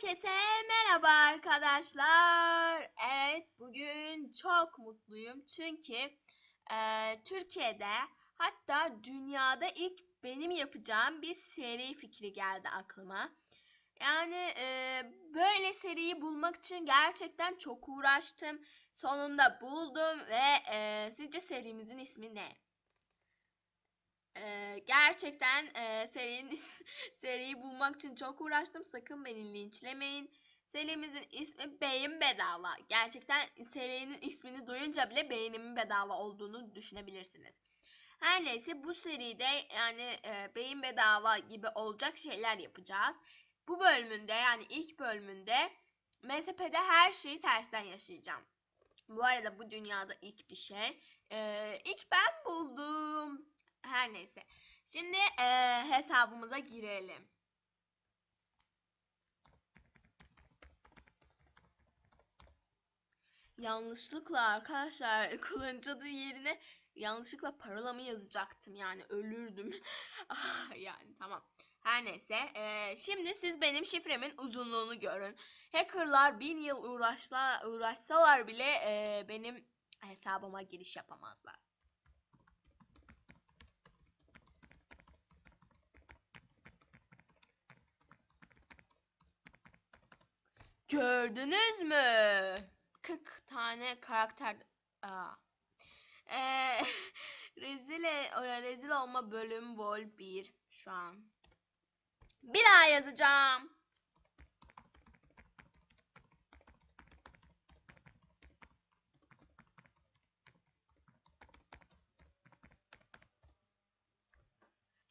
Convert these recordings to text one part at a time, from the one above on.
Herkese merhaba arkadaşlar. Evet bugün çok mutluyum çünkü eee, Türkiye'de hatta dünyada ilk benim yapacağım bir seri fikri geldi aklıma. Yani eee, böyle seriyi bulmak için gerçekten çok uğraştım. Sonunda buldum ve eee, sizce serimizin ismi ne? Gerçekten eee, serinin seriyi bulmak için çok uğraştım. Sakın beni linçlemeyin. Serimizin ismi Beyin Bedava. Gerçekten serinin ismini duyunca bile beynimin bedava olduğunu düşünebilirsiniz. Her neyse bu seride yani e, beyin bedava gibi olacak şeyler yapacağız. Bu bölümünde yani ilk bölümünde MSP'de her şeyi tersten yaşayacağım. Bu arada bu dünyada ilk bir şey. Ee, ilk ben buldum. Her neyse. Şimdi eee, hesabımıza girelim. Yanlışlıkla arkadaşlar kullanıcı adı yerine yanlışlıkla parolamı yazacaktım yani ölürdüm. Ah, yani tamam. Her neyse. eee, şimdi siz benim şifremin uzunluğunu görün. Hackerlar bin yıl uğraşla, uğraşsalar bile eee, benim hesabıma giriş yapamazlar. Gördünüz mü? 40 tane karakter... Ee, rezil, e- rezil olma bölüm vol 1 şu an. Bir daha yazacağım.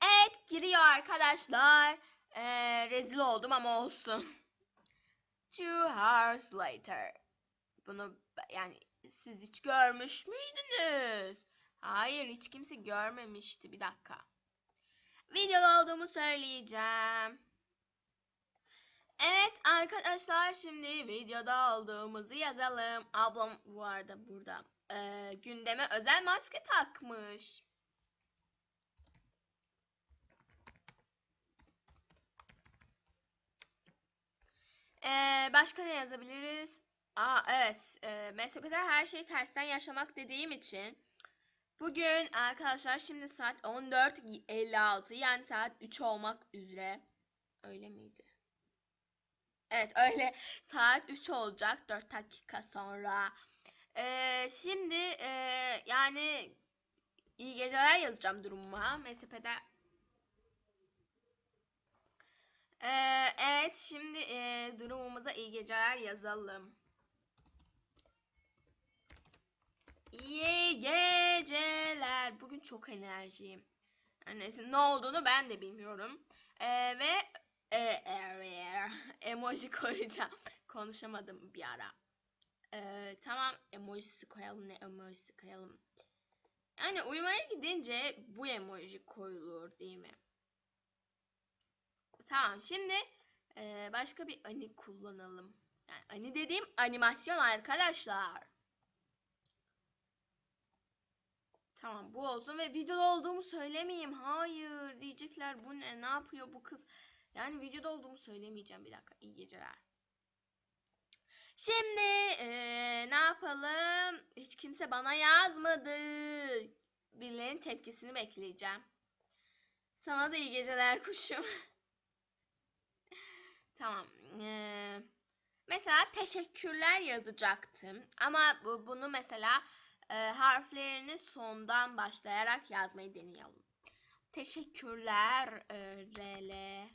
Evet giriyor arkadaşlar. Ee, rezil oldum ama olsun. Two hours later. Bunu yani siz hiç görmüş müydünüz? Hayır hiç kimse görmemişti. Bir dakika. Videoda olduğumu söyleyeceğim. Evet arkadaşlar şimdi videoda olduğumuzu yazalım. Ablam bu arada burada. Ee, gündeme özel maske takmış. Ee, başka ne yazabiliriz? Aa evet. E, MSP'de her şeyi tersten yaşamak dediğim için bugün arkadaşlar şimdi saat 14.56 yani saat 3 olmak üzere. Öyle miydi? Evet öyle saat 3 olacak 4 dakika sonra. Ee, şimdi e, yani iyi geceler yazacağım durumuma. MSP'de Ee, evet şimdi e, durumumuza iyi geceler yazalım. İyi geceler. Bugün çok enerjiyim. Neyse ne olduğunu ben de bilmiyorum. Ee, ve e, e, emoji koyacağım. Konuşamadım bir ara. Ee, tamam emojisi koyalım ne emojisi koyalım. Yani uyumaya gidince bu emoji koyulur değil mi? Tamam şimdi e, başka bir ani kullanalım. Yani ani dediğim animasyon arkadaşlar. Tamam bu olsun ve videoda olduğumu söylemeyeyim. Hayır diyecekler bu ne ne yapıyor bu kız. Yani videoda olduğumu söylemeyeceğim bir dakika. İyi geceler. Şimdi e, ne yapalım? Hiç kimse bana yazmadı. Birilerinin tepkisini bekleyeceğim. Sana da iyi geceler kuşum. Tamam. Ee, mesela teşekkürler yazacaktım. Ama bu, bunu mesela e, harflerini sondan başlayarak yazmayı deneyelim. Teşekkürler. E, rele.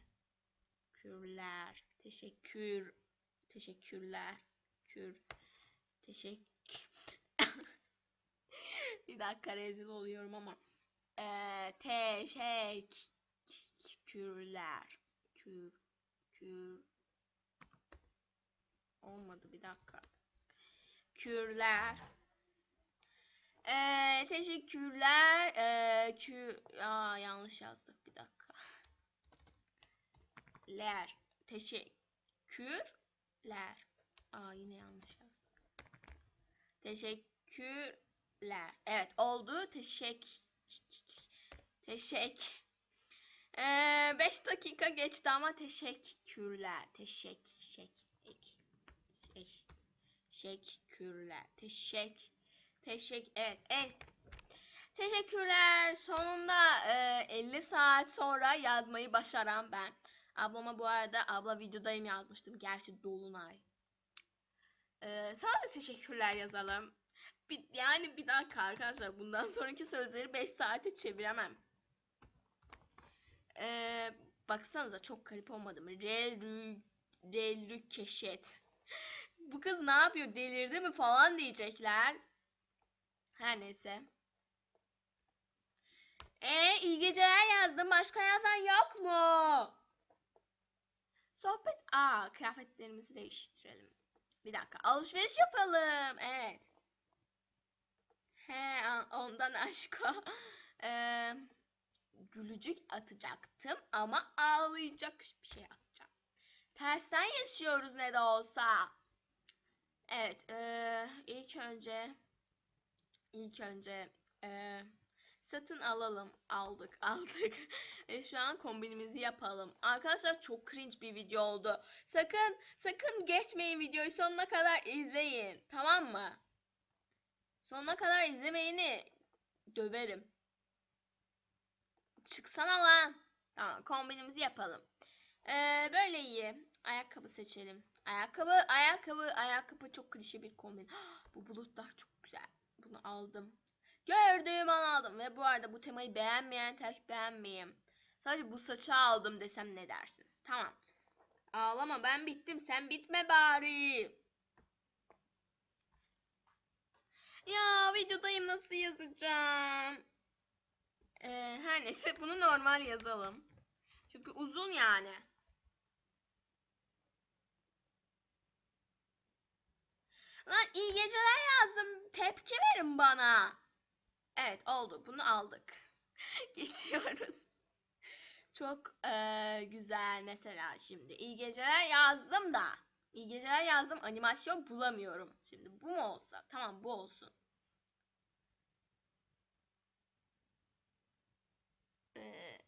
Kürler. Teşekkür. Teşekkürler. Kür. Teşekkür. Bir dakika rezil oluyorum ama. E, teşekkürler. Kür. Kür. Olmadı bir dakika. Kürler. Ee, teşekkürler. Ee, kü Aa, yanlış yazdık bir dakika. Ler. Teşekkürler. Aa yine yanlış yazdık. Teşekkürler. Evet oldu. Teşek Teşek 5 dakika geçti ama teşekkürler. Teşek, şek, ek, şek, teşekkürler. Teşek, teşek, evet, evet. Teşekkürler. Sonunda e, 50 saat sonra yazmayı başaran ben. Ablama bu arada abla videodayım yazmıştım. Gerçi dolunay. E, sana da teşekkürler yazalım. Bir, yani bir dakika arkadaşlar. Bundan sonraki sözleri 5 saate çeviremem. Ee, baksanıza çok garip olmadı mı? Relrü, keşet. Bu kız ne yapıyor? Delirdi mi falan diyecekler. Her neyse. Ee, iyi geceler yazdım. Başka yazan yok mu? Sohbet. Aa, kıyafetlerimizi değiştirelim. Bir dakika. Alışveriş yapalım. Evet. He, ondan aşko. Ee, gülücük atacaktım ama ağlayacak bir şey atacağım. Tersten yaşıyoruz ne de olsa. Evet, ee, ilk önce ilk önce ee, satın alalım. Aldık, aldık. E, şu an kombinimizi yapalım. Arkadaşlar çok cringe bir video oldu. Sakın, sakın geçmeyin videoyu sonuna kadar izleyin. Tamam mı? Sonuna kadar izlemeyeni döverim. Çıksana lan. Tamam kombinimizi yapalım. Ee, böyle iyi. Ayakkabı seçelim. Ayakkabı, ayakkabı, ayakkabı çok klişe bir kombin. bu bulutlar çok güzel. Bunu aldım. Gördüğüm an aldım. Ve bu arada bu temayı beğenmeyen tek beğenmeyeyim. Sadece bu saçı aldım desem ne dersiniz? Tamam. Ağlama ben bittim. Sen bitme bari. Ya videodayım nasıl yazacağım? Ee, her neyse bunu normal yazalım. Çünkü uzun yani. Lan iyi geceler yazdım. Tepki verin bana. Evet oldu. Bunu aldık. Geçiyoruz. Çok eee, güzel mesela şimdi. İyi geceler yazdım da. İyi geceler yazdım. Animasyon bulamıyorum. Şimdi bu mu olsa? Tamam bu olsun. Ee,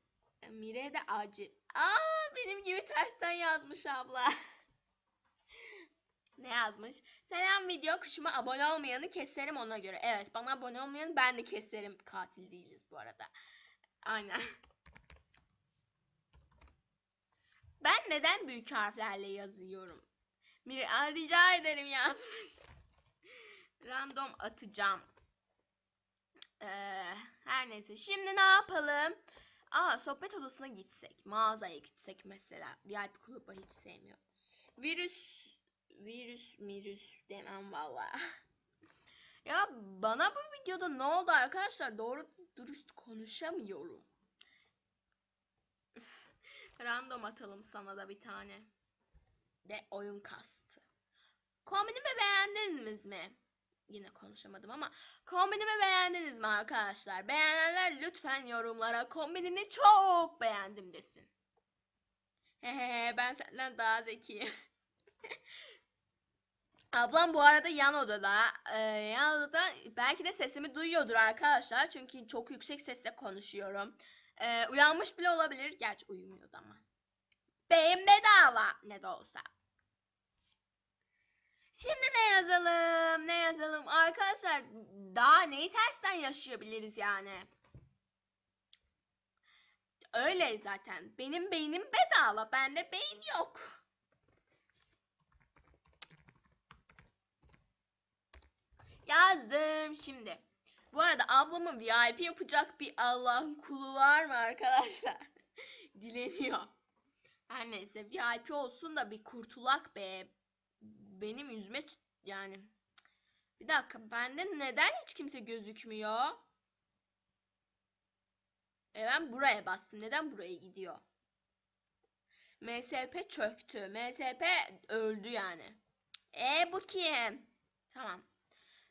Mire de acil. Aa benim gibi tersten yazmış abla. ne yazmış? Selam video kuşuma abone olmayanı keserim ona göre. Evet bana abone olmayanı ben de keserim. Katil değiliz bu arada. Aynen. Ben neden büyük harflerle yazıyorum? Mire Aa, rica ederim yazmış. Random atacağım. Ee, her neyse. Şimdi ne yapalım? Aa sohbet odasına gitsek. Mağazaya gitsek mesela. VIP kulübü hiç sevmiyorum. Virüs virüs virüs demem valla. ya bana bu videoda ne oldu arkadaşlar? Doğru dürüst konuşamıyorum. Random atalım sana da bir tane. De oyun kastı. Kombinimi beğendiniz mi? Yine konuşamadım ama kombinimi beğendiniz mi arkadaşlar? Beğenenler lütfen yorumlara kombinini çok beğendim desin. Hehehe ben senden daha zekiyim. Ablam bu arada yan odada. Ee, yan odada belki de sesimi duyuyordur arkadaşlar. Çünkü çok yüksek sesle konuşuyorum. Ee, uyanmış bile olabilir. Gerçi uyumuyordu ama. Beyin bedava ne de olsa. Şimdi ne yazalım? Ne yazalım? Arkadaşlar daha neyi tersten yaşayabiliriz yani? Öyle zaten. Benim beynim bedava. Bende beyin yok. Yazdım şimdi. Bu arada ablamın VIP yapacak bir Allah'ın kulu var mı arkadaşlar? Dileniyor. Her neyse VIP olsun da bir kurtulak be. Benim yüzme ç- yani. Bir dakika bende neden hiç kimse gözükmüyor? E ben buraya bastım. Neden buraya gidiyor? MSP çöktü. MSP öldü yani. E bu kim? Tamam.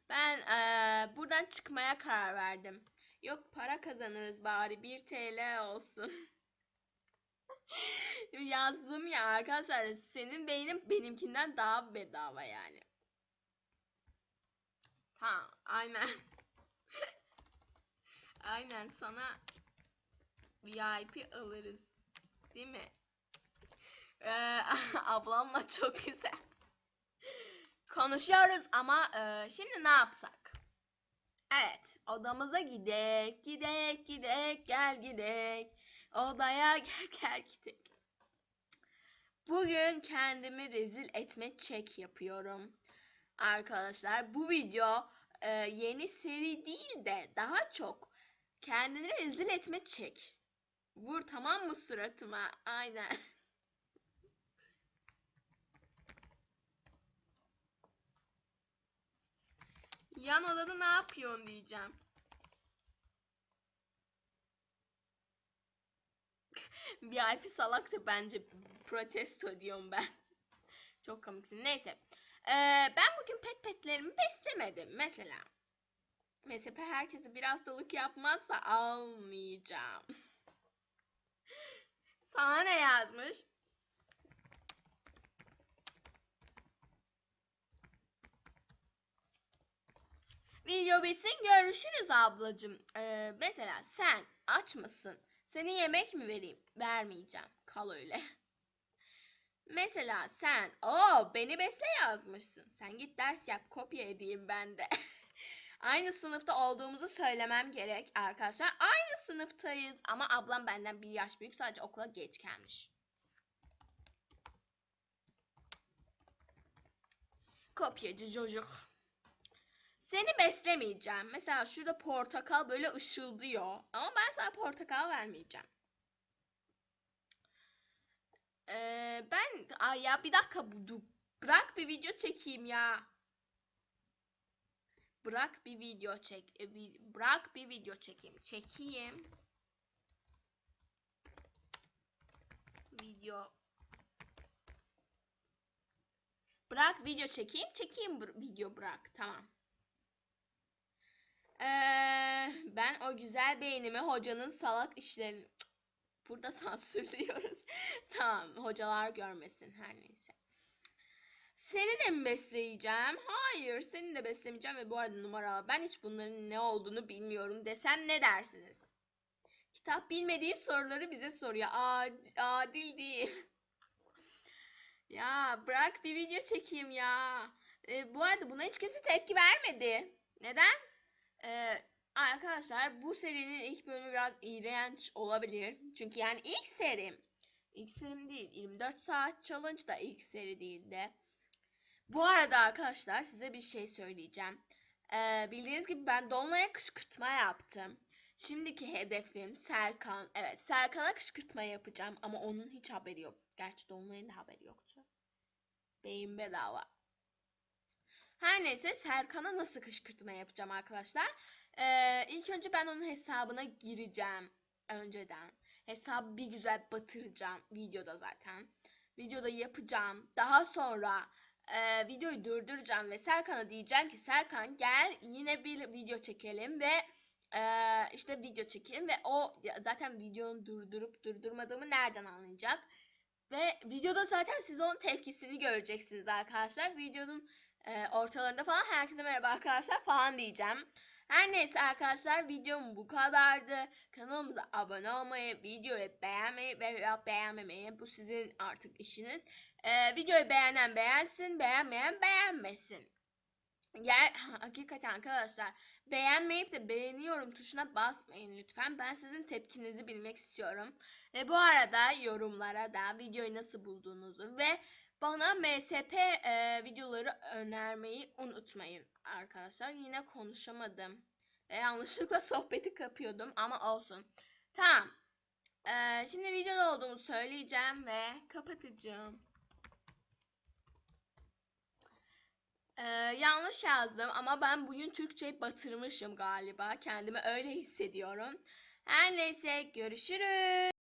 Ben eee, buradan çıkmaya karar verdim. Yok para kazanırız bari 1 TL olsun. Yazdım ya arkadaşlar senin beynin benimkinden daha bedava yani. Ha aynen. aynen sana VIP alırız. değil mi? Ee, ablamla çok güzel. Konuşuyoruz ama e, şimdi ne yapsak? Evet, odamıza gidek, gidek, gidek, gel gidek. Odaya gel gel. Bugün kendimi rezil etme çek yapıyorum. Arkadaşlar bu video e, yeni seri değil de daha çok kendini rezil etme çek. Vur tamam mı suratıma? Aynen. Yan odada ne yapıyorsun diyeceğim. VIP salakça bence protesto diyorum ben. Çok komiksin. Neyse. Ee, ben bugün pet petlerimi beslemedim. Mesela. Mesela herkesi bir haftalık yapmazsa almayacağım. Sana ne yazmış? Video bitsin görüşürüz ablacım. Ee, mesela sen aç mısın? Seni yemek mi vereyim? Vermeyeceğim. Kal öyle. Mesela sen o beni besle yazmışsın. Sen git ders yap kopya edeyim ben de. Aynı sınıfta olduğumuzu söylemem gerek arkadaşlar. Aynı sınıftayız ama ablam benden bir yaş büyük sadece okula geç gelmiş. Kopyacı çocuk. Seni beslemeyeceğim. Mesela şurada portakal böyle ışıldıyor. Ama ben sana portakal vermeyeceğim. Ee, ben ay ya bir dakika bu bırak bir video çekeyim ya. Bırak bir video çek. e, bırak bir video çekeyim. Çekeyim. Video. Bırak video çekeyim. Çekeyim video bırak. Tamam. Ee, ben o güzel beynimi hocanın salak işlerini Cık, burada sansürlüyoruz. tamam, hocalar görmesin her neyse. Seni de mi besleyeceğim? Hayır, seni de beslemeyeceğim ve bu arada numara ben hiç bunların ne olduğunu bilmiyorum desem ne dersiniz? Kitap bilmediği soruları bize soruyor. Ad adil değil. ya bırak bir video çekeyim ya. Ee, bu arada buna hiç kimse tepki vermedi. Neden? Ee, arkadaşlar bu serinin ilk bölümü biraz iğrenç olabilir. Çünkü yani ilk serim. İlk serim değil. 24 saat challenge da ilk seri değildi. Bu arada arkadaşlar size bir şey söyleyeceğim. Ee, bildiğiniz gibi ben Dolunay'a kışkırtma yaptım. Şimdiki hedefim Serkan. Evet Serkan'a kışkırtma yapacağım ama onun hiç haberi yok. Gerçi Dolunay'ın da haberi yoktu. Beyin bedava. Her neyse Serkan'a nasıl kışkırtma yapacağım arkadaşlar. Ee, ilk önce ben onun hesabına gireceğim. Önceden. Hesabı bir güzel batıracağım. Videoda zaten. Videoda yapacağım. Daha sonra e, videoyu durduracağım ve Serkan'a diyeceğim ki Serkan gel yine bir video çekelim ve e, işte video çekelim ve o zaten videonu durdurup durdurmadığımı nereden anlayacak? Ve videoda zaten siz onun tepkisini göreceksiniz arkadaşlar. Videonun e, ortalarında falan herkese merhaba arkadaşlar falan diyeceğim. Her neyse arkadaşlar videom bu kadardı. Kanalımıza abone olmayı, videoyu beğenmeyi ve beğenmemeyi bu sizin artık işiniz. E, videoyu beğenen beğensin, beğenmeyen beğenmesin. Ger hakikaten arkadaşlar beğenmeyip de beğeniyorum tuşuna basmayın lütfen. Ben sizin tepkinizi bilmek istiyorum. Ve bu arada yorumlara da videoyu nasıl bulduğunuzu ve bana MSP e, videoları önermeyi unutmayın arkadaşlar. Yine konuşamadım. E, yanlışlıkla sohbeti kapıyordum ama olsun. Tamam. E, şimdi videoda olduğumu söyleyeceğim ve kapatacağım. E, yanlış yazdım ama ben bugün Türkçeyi batırmışım galiba. Kendimi öyle hissediyorum. Her neyse görüşürüz.